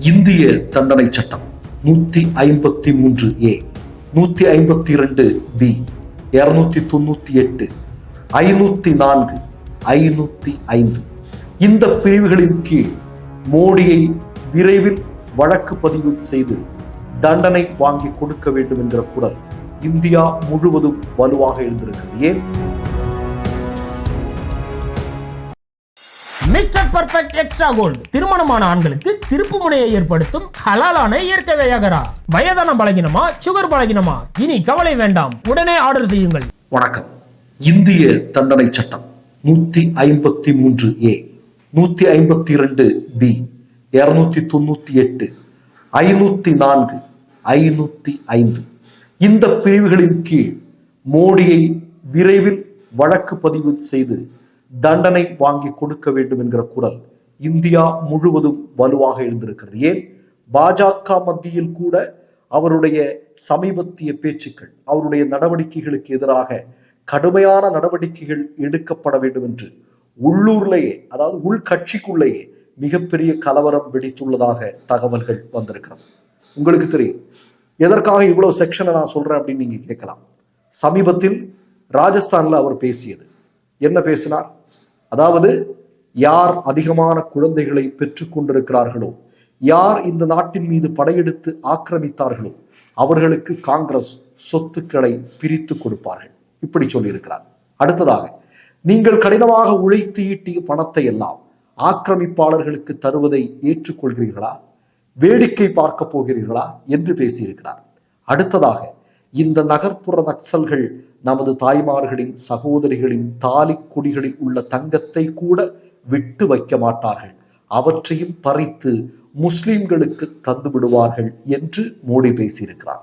இந்திய தண்டனை சட்டம் நூத்தி ஐம்பத்தி மூன்று ஏ நூத்தி ஐம்பத்தி இரண்டு பி இருநூத்தி தொண்ணூத்தி எட்டு ஐநூத்தி நான்கு ஐநூத்தி ஐந்து. இந்த பிரிவுகளின் கீழ் மோடியை விரைவில் வழக்கு பதிவு செய்து தண்டனை வாங்கி கொடுக்க வேண்டும் என்கிற குரல் இந்தியா முழுவதும் வலுவாக எழுந்திருக்கிறது. ஏன்? மிஸ்டர் பர்ஃபெக்ட் எக்ஸ்ட்ரா கோல்டு திருமணமான ஆண்களுக்கு திருப்பு முனையை ஏற்படுத்தும் ஹலாலான இயற்கை வியாகரா. வயதான பலகினமா சுகர் பலகினமா? இனி கவலை வேண்டாம். உடனே ஆர்டர் செய்யுங்கள். வணக்கம். இந்திய தண்டனை சட்டம் நூத்தி ஐம்பத்தி மூன்று ஏ நூத்தி ஐம்பத்தி இரண்டு பி இருநூத்தி தொண்ணூத்தி எட்டு ஐநூத்தி நான்கு ஐநூத்தி ஐந்து. இந்த பிரிவுகளின் கீழ் மோடியை விரைவில் வழக்கு பதிவு செய்து தண்டனை வாங்கி கொடுக்க வேண்டும் என்கிற குரல் இந்தியா முழுவதும் வலுவாக எழுந்திருக்கிறது. ஏன்? பாஜக மத்தியில் கூட அவருடைய சமீபத்திய பேச்சுக்கள் அவருடைய நடவடிக்கைகளுக்கு எதிராக கடுமையான நடவடிக்கைகள் எடுக்கப்பட வேண்டும் என்று உள்ளூர்லேயே அதாவது உள்கட்சிக்குள்ளேயே மிகப்பெரிய கலவரம் வெடித்துள்ளதாக தகவல்கள் வந்திருக்கிறது. உங்களுக்கு தெரியும். எதற்காக இவ்வளவு செக்ஷனை நான் சொல்றேன் அப்படின்னு நீங்க கேட்கலாம். சமீபத்தில் ராஜஸ்தான்ல அவர் பேசியது. என்ன பேசினார்? அதாவது யார் அதிகமான குழந்தைகளை பெற்றுக் கொண்டிருக்கிறார்களோ யார் இந்த நாட்டின் மீது படையெடுத்து ஆக்கிரமித்தார்களோ அவர்களுக்கு காங்கிரஸ் சொத்துக்களை பிரித்து கொடுப்பார்கள். இப்படி சொல்லியிருக்கிறார். அடுத்ததாக நீங்கள் கடினமாக உழைத்து ஈட்டிய பணத்தை எல்லாம் ஆக்கிரமிப்பாளர்களுக்கு தருவதை ஏற்றுக்கொள்கிறீர்களா? வேடிக்கை பார்க்க போகிறீர்களா? என்று பேசியிருக்கிறார். அடுத்ததாக இந்த நகர்ப்புற நக்சல்கள் நமது தாய்மார்களின் சகோதரிகளின் தாலி குடிகளில் உள்ள தங்கத்தை கூட விட்டு வைக்க மாட்டார்கள். அவற்றையும் பறித்து முஸ்லிம்களுக்கு தந்து விடுவார்கள் என்று மோடி பேசியிருக்கிறார்.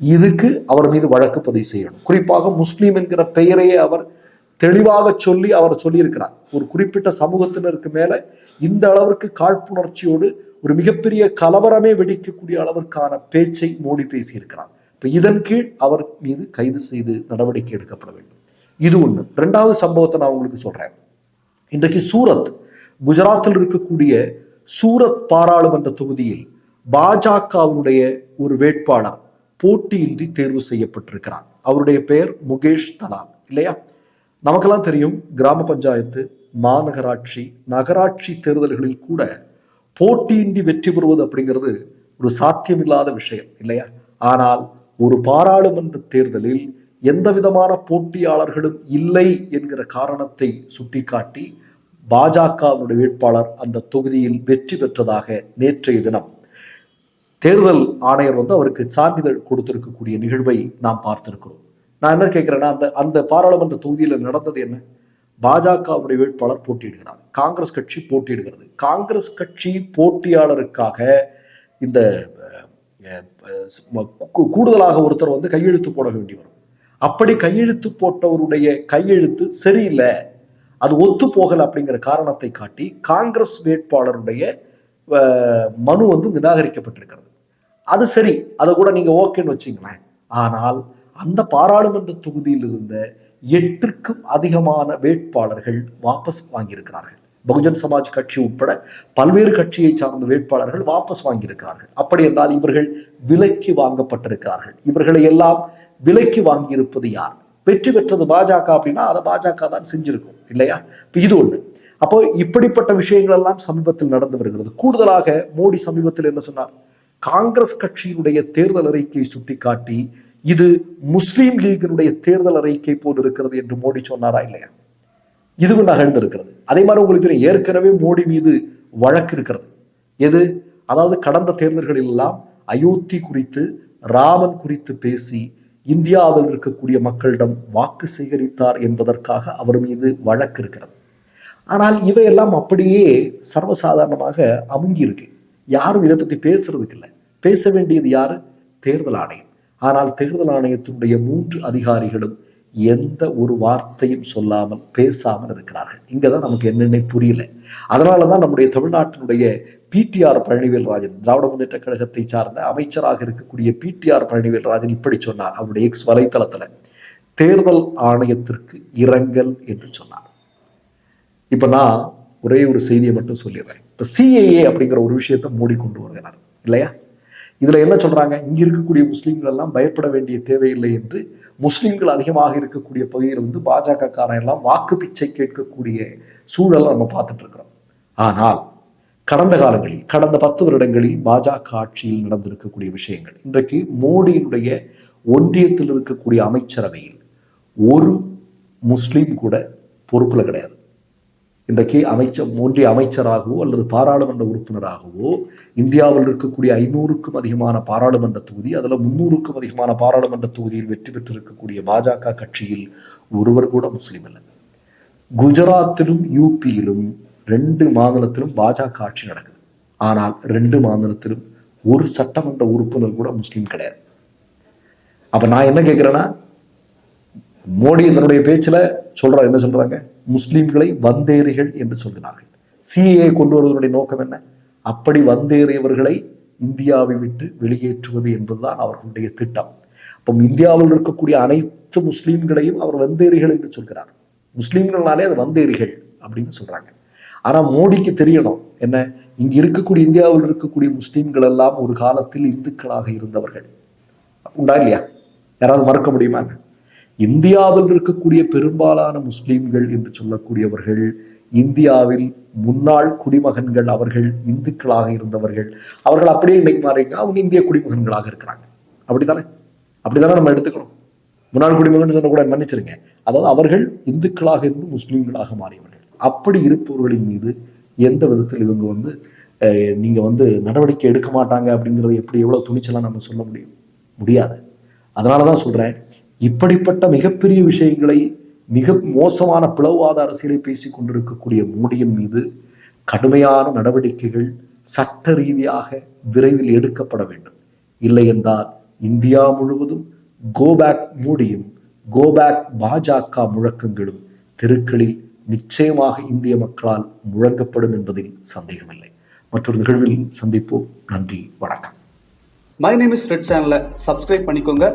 இதுக்கு அவர் மீது வழக்கு பதிவு செய்யணும். குறிப்பாக முஸ்லீம் என்கிற பெயரையே அவர் தெளிவாக சொல்லி அவர் சொல்லியிருக்கிறார். ஒரு குறிப்பிட்ட சமூகத்தினருக்கு மேல இந்த அளவிற்கு காழ்ப்புணர்ச்சியோடு ஒரு மிகப்பெரிய கலவரமே வெடிக்கக்கூடிய அளவிற்கான பேச்சை மோடி பேசியிருக்கிறார். இப்போ இதன் கீழ் அவர் மீது கைது செய்து நடவடிக்கை எடுக்கப்பட வேண்டும். இது ஒண்ணு. ரெண்டாவது சம்பவத்தை நான் உங்களுக்கு சொல்றேன். இன்றைக்கு சூரத் குஜராத்தில் இருக்கக்கூடிய சூரத் பாராளுமன்ற தொகுதியில் பாஜகவுடைய ஒரு வேட்பாளர் போட்டியின்றி தேர்வு செய்யப்பட்டிருக்கிறார். அவருடைய பெயர் முகேஷ் தலால் இல்லையா? நமக்கெல்லாம் தெரியும் கிராம பஞ்சாயத்து மாநகராட்சி நகராட்சி தேர்தல்களில் கூட போட்டியின்றி வெற்றி பெறுவது அப்படிங்கிறது ஒரு சாத்தியமில்லாத விஷயம் இல்லையா? ஆனால் ஒரு பாராளுமன்ற தேர்தலில் எந்த விதமான போட்டியாளர்களும் இல்லை என்கிற காரணத்தை சுட்டிக்காட்டி பாஜகவினுடைய வேட்பாளர் அந்த தொகுதியில் வெற்றி பெற்றதாக நேற்றைய தினம் தேர்தல் ஆணையர் வந்து அவருக்கு சான்றிதழ் கொடுத்திருக்கக்கூடிய நிகழ்வை நாம் பார்த்திருக்கிறோம். நான் என்ன கேட்கிறேன்னா அந்த அந்த பாராளுமன்ற தொகுதியில் நடந்தது என்ன? பாஜகவுடைய வேட்பாளர் போட்டியிடுகிறார். காங்கிரஸ் கட்சி போட்டியிடுகிறது. காங்கிரஸ் கட்சி போட்டியாளருக்காக இந்த கூடுதலாக ஒருத்தர் வந்து கையெழுத்து போட வேண்டி வரும். அப்படி கையெழுத்து போட்டவருடைய கையெழுத்து சரியில்லை அது ஒத்து போகல அப்படிங்கிற காரணத்தை காட்டி காங்கிரஸ் வேட்பாளருடைய மனு வந்து நிராகரிக்கப்பட்டிருக்கிறது. அது சரி அதை கூட நீங்க ஓகேன்னு வச்சுங்களேன். ஆனால் அந்த பாராளுமன்ற தொகுதியில் இருந்த எட்டுக்கும் அதிகமான வேட்பாளர்கள் வாபஸ் வாங்கியிருக்கிறார்கள். பகுஜன் சமாஜ் கட்சி உட்பட பல்வேறு கட்சியை சார்ந்த வேட்பாளர்கள் வாபஸ் வாங்கியிருக்கிறார்கள். அப்படி என்றால் இவர்கள் விலைக்கு வாங்கப்பட்டிருக்கிறார்கள். இவர்களை எல்லாம் விலைக்கு வாங்கியிருப்பது யார்? வெற்றி பெற்றது பாஜக அப்படின்னா அதை பாஜக தான் செஞ்சிருக்கும் இல்லையா? இது ஒண்ணு. அப்போ இப்படிப்பட்ட விஷயங்கள் எல்லாம் சமீபத்தில் நடந்து வருகிறது. கூடுதலாக மோடி சமீபத்தில் என்ன சொன்னார்? காங்கிரஸ் கட்சியினுடைய தேர்தல் அறிக்கையை சுட்டிக்காட்டி இது முஸ்லீம் லீகினுடைய தேர்தல் அறிக்கை போல் இருக்கிறது என்று மோடி சொன்னாரா இல்லையா? இதுவும் நகழ்ந்திருக்கிறது அதே மாதிரி உங்களுக்கு தெரியும் ஏற்கனவே மோடி மீது வழக்கு இருக்கிறது. எது? அதாவது கடந்த தேர்தல்களில் எல்லாம் அயோத்தி குறித்து ராமன் குறித்து பேசி இந்தியாவில் இருக்கக்கூடிய மக்களிடம் வாக்கு சேகரித்தார் என்பதற்காக அவர் மீது வழக்கு இருக்கிறது. ஆனால் இவையெல்லாம் அப்படியே சர்வசாதாரணமாக அமுங்கி இருக்கு. யாரும் இதை பத்தி பேசுறதுக்கு இல்லை. பேச வேண்டியது யாரு? தேர்தல் ஆணையம். ஆனால் தேர்தல் ஆணையத்தினுடைய மூன்று அதிகாரிகளும் எந்த ஒரு வார்த்தையும் சொல்லாமல் பேசாமல் இருக்கிறார்கள். இங்கே தான் நமக்கு என்னென்ன புரியல. அதனாலதான் நம்முடைய தமிழ்நாட்டினுடைய பிடிஆர் பழனிவேல் ராஜன் திராவிட முன்னேற்ற கழகத்தை சார்ந்த அமைச்சராக இருக்கக்கூடிய பிடிஆர் பழனிவேல் ராஜன் இப்படி சொன்னார். அவருடைய எக்ஸ் வலைத்தளத்துல தேர்தல் ஆணையத்திற்கு இரங்கல் என்று சொன்னார். இப்போ நான் ஒரே ஒரு செய்தியை மட்டும் சொல்லிடுறேன். இப்போ சிஏஏ அப்படிங்கிற ஒரு விஷயத்தை மூடிக்கொண்டு கொண்டு வருகிறார். இல்லையா? இதுல என்ன சொல்றாங்க? இங்க இருக்கக்கூடிய முஸ்லீம்கள் எல்லாம் பயப்பட வேண்டிய தேவையில்லை என்று முஸ்லீம்கள் அதிகமாக இருக்கக்கூடிய பகுதியில் வந்து பாஜக காரன் எல்லாம் வாக்கு பிச்சை கேட்கக்கூடிய சூழலை நம்ம பார்த்துட்டு இருக்கிறோம். ஆனால் கடந்த காலங்களில் கடந்த பத்து வருடங்களில் பாஜக ஆட்சியில் நடந்திருக்கக்கூடிய விஷயங்கள் இன்றைக்கு மோடியினுடைய ஒன்றியத்தில் இருக்கக்கூடிய அமைச்சரவையில் ஒரு முஸ்லீம் கூட பொறுப்புல கிடையாது. இன்றைக்கு அமைச்சர் ஒன்றிய அமைச்சராகவோ அல்லது பாராளுமன்ற உறுப்பினராகவோ இந்தியாவில் இருக்கக்கூடிய ஐநூறுக்கும் அதிகமான பாராளுமன்ற தொகுதி அதில் முன்னூறுக்கும் அதிகமான பாராளுமன்ற தொகுதியில் வெற்றி பெற்றிருக்கக்கூடிய பாஜக கட்சியில் ஒருவர் கூட முஸ்லீம் இல்லை. குஜராத்திலும் யூபியிலும் ரெண்டு மாநிலத்திலும் பாஜக ஆட்சி நடக்குது. ஆனால் ரெண்டு மாநிலத்திலும் ஒரு சட்டமன்ற உறுப்பினர் கூட முஸ்லீம் கிடையாது. அப்ப நான் என்ன கேட்கிறேன்னா மோடி தன்னுடைய பேச்சுல சொல்ற என்ன சொல்றாங்க? முஸ்லிம்களை வந்தேறிகள் என்று சொல்கிறார்கள். சிஏ கொண்டு வருவதனுடைய நோக்கம் என்ன? அப்படி வந்தேறியவர்களை இந்தியாவை விட்டு வெளியேற்றுவது என்பதுதான் அவர்களுடைய திட்டம். அப்போ இந்தியாவில் இருக்கக்கூடிய அனைத்து முஸ்லிம்களையும் அவர் வந்தேறிகள் என்று சொல்கிறார். முஸ்லீம்களாலே அது வந்தேறிகள் அப்படின்னு சொல்றாங்க. ஆனா மோடிக்கு தெரியணும். என்ன? இங்க இருக்கக்கூடிய இந்தியாவில் இருக்கக்கூடிய முஸ்லிம்கள் எல்லாம் ஒரு காலத்தில் இந்துக்களாக இருந்தவர்கள். உண்டா இல்லையா? யாராவது மறக்க முடியுமா? இந்தியாவில் இருக்கக்கூடிய பெரும்பாலான முஸ்லீம்கள் என்று சொல்லக்கூடியவர்கள் இந்தியாவில் முன்னாள் குடிமகன்கள் அவர்கள் இந்துக்களாக இருந்தவர்கள் அவர்கள் அப்படியே இன்னைக்கு மாறிங்க அவங்க இந்திய குடிமகன்களாக இருக்கிறாங்க. அப்படித்தானே? அப்படித்தானே நம்ம எடுத்துக்கணும். முன்னாள் குடிமகன் சொன்ன கூட மன்னிச்சிருங்க. அதாவது அவர்கள் இந்துக்களாக இருந்து முஸ்லீம்களாக மாறியவர்கள். அப்படி இருப்பவர்களின் மீது எந்த விதத்தில் இவங்க வந்து நீங்க வந்து நடவடிக்கை எடுக்க மாட்டாங்க அப்படிங்கறது எப்படி எவ்வளவு துணிச்சலா நம்ம சொல்ல முடியும்? முடியாது. அதனாலதான் சொல்றேன். இப்படிப்பட்ட மிகப்பெரிய விஷயங்களை மிக மோசமான பிளவாத அரசியலை பேசிக் கொண்டிருக்கக்கூடிய மோடியின் மீது கடுமையான நடவடிக்கைகள் சட்ட ரீதியாக விரைவில் எடுக்கப்பட வேண்டும். இல்லை என்றால் இந்தியா முழுவதும் கோபேக் மோடியும் கோபேக் பாஜக முழக்கங்களும் தெருக்களில் நிச்சயமாக இந்திய மக்களால் முழங்கப்படும் என்பதில் சந்தேகமில்லை. மற்றொரு நிகழ்வில் சந்திப்போம். நன்றி. வணக்கம். மை நேம் இஸ் ரெட் சேனலை சப்ஸ்கிரைப் பண்ணிக்கோங்க.